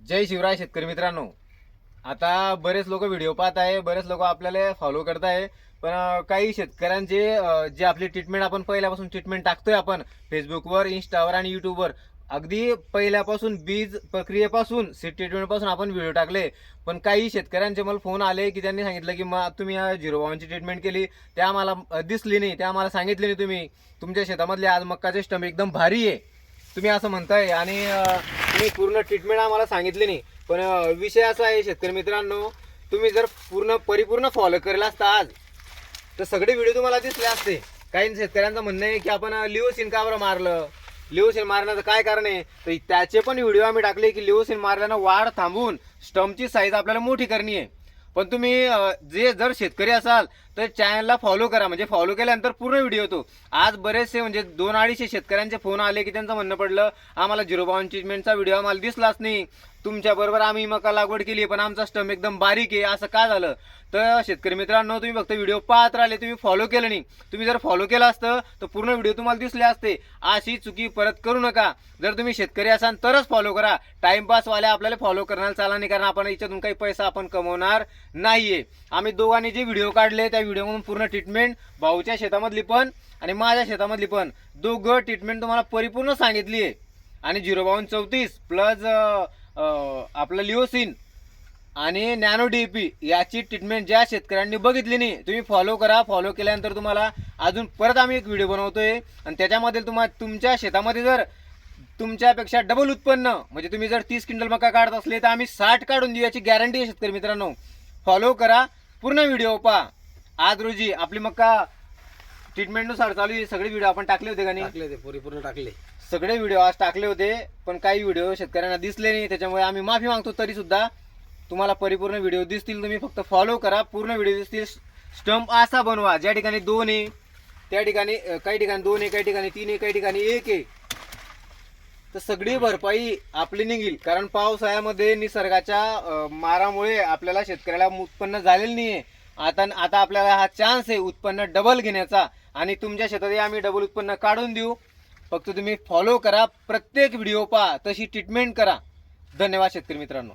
जय शिवराय शेतकरी मित्रांनो. आता बरेच लोक व्हिडिओ पाहत आहे बरेच लोक आपल्याला फॉलो करत आहे. पण काही शेतकऱ्यांचे जे आपली ट्रीटमेंट आपण पहिल्यापासून ट्रीटमेंट टाकतोय आपण फेसबुकवर इंस्टावर आणि यूट्यूबवर अगदी पहिल्यापासून बीज प्रक्रियेपासून सीड ट्रीटमेंटपासून आपण व्हिडिओ टाकले. पण काही शेतकऱ्यांचे मला फोन आले की त्यांनी सांगितलं की मग तुम्ही या झिरो बावनची ट्रीटमेंट केली. त्या आम्हाला दिसली नाही त्या आम्हाला सांगितली नाही तुम्ही. तुमच्या शेतामधले आज मक्काचे स्टम एकदम भारी आहे. तुम्ही असं म्हणताय आणि अं, तुम्ही पूर्ण ट्रीटमेंट आम्हाला सांगितली नाही. पण अं, विषय असा आहे शेतकरी मित्रांनो तुम्ही जर पूर्ण परिपूर्ण फॉलो केला असता आज तर सगळे व्हिडिओ तुम्हाला दिसले असते. काही शेतकऱ्यांचं म्हणणं आहे की आपण लिओसिन का बरं मारलं? लिओसिन मारण्याचं काय कारण आहे? तर त्याचे पण व्हिडिओ आम्ही टाकले की लिओसिन मारल्यानं वाढ थांबवून स्टम्पची साईज आपल्याला मोठी करणी आहे. पण तुम्ही जे जर शेतकरी असाल तर चॅनलला फॉलो करा. म्हणजे फॉलो केल्यानंतर पूर्ण व्हिडिओ येतो. आज बरेचसे म्हणजे दोन अडीचशे शेतकऱ्यांचे फोन आले की त्यांचं म्हणणं पडलं आम्हाला झिरो पॉईंट ट्रीटमेंटचा व्हिडिओ आम्हाला दिसलाच नाही. तुमच्या बरोबर आम्ही मका लागवड केली पण आमचा स्टम एकदम बारीक आहे असं का झालं? तर शेतकरी मित्रांनो तुम्ही फक्त व्हिडिओ पाहत राहिले तुम्ही फॉलो केलं नाही. तुम्ही जर फॉलो केलं असतं तर पूर्ण व्हिडिओ तुम्हाला दिसले असते. अशी चुकी परत करू नका. जर तुम्ही शेतकरी असाल तरच फॉलो करा. टाइमपासवाल्या आपल्याला फॉलो करण्याला चाला नाही कारण आपण याच्यातून काही पैसा आपण कमवणार नाहीये. आम्ही दोघांनी जे व्हिडिओ काढले त्या व्हिडिओमधून पूर्ण ट्रीटमेंट भाऊच्या शेतामधली पण आणि माझ्या शेतामधली पण. दोघं ट्रीटमेंट तुम्हाला परिपूर्ण सांगितली आहे आणि झिरो बावन्न चौतीस प्लस आपलं लिओसिन आणि नॅनो डीपी याची ट्रीटमेंट ज्या शेतकऱ्यांनी बघितली नाही तुम्ही फॉलो करा. फॉलो केल्यानंतर तुम्हाला अजून परत आम्ही एक व्हिडिओ बनवतोय. आणि त्याच्यामध्ये तुम्हाला तुमच्या शेतामध्ये जर तुमच्यापेक्षा डबल उत्पन्न म्हणजे तुम्ही जर तीस क्विंटल मका काढत असले तर आम्ही साठ काढून देऊ याची गॅरंटी आहे शेतकरी मित्रांनो. फॉलो करा. पूर्ण व्हिडिओ पहा. आज रोजी आपली मका ट्रीटमेंटनुसार चालू आहे. सगळे व्हिडिओ आपण टाकले होते का नाही? टाकले ते परिपूर्ण टाकले. सगळे व्हिडिओ आज टाकले होते पण काही व्हिडिओ शेतकऱ्यांना दिसले नाही. त्याच्यामुळे आम्ही माफी मागतो तरी सुद्धा तुम्हाला परिपूर्ण व्हिडिओ दिसतील. तुम्ही फक्त फॉलो करा. पूर्ण व्हिडिओ दिसतील. स्टंप असा बनवा. ज्या ठिकाणी दोन आहे त्या ठिकाणी काही ठिकाणी दोन आहे काही ठिकाणी तीन आहे काही ठिकाणी एक आहे. तर सगळी भरपाई आपली निघील. कारण पावसाळ्यामध्ये निसर्गाच्या मारामुळे आपल्याला शेतकऱ्याला उत्पन्न झालेलं नाहीये. आता आता आपल्याला हा चान्स आहे उत्पन्न डबल घेण्याचा. आणि तुमच्या शेतातही आम्ही डबल उत्पन्न काढून देऊ. फक्त तुम्ही फॉलो करा. प्रत्येक व्हिडिओ पहा. तशी ट्रीटमेंट करा. धन्यवाद शेतकरी मित्रांनो.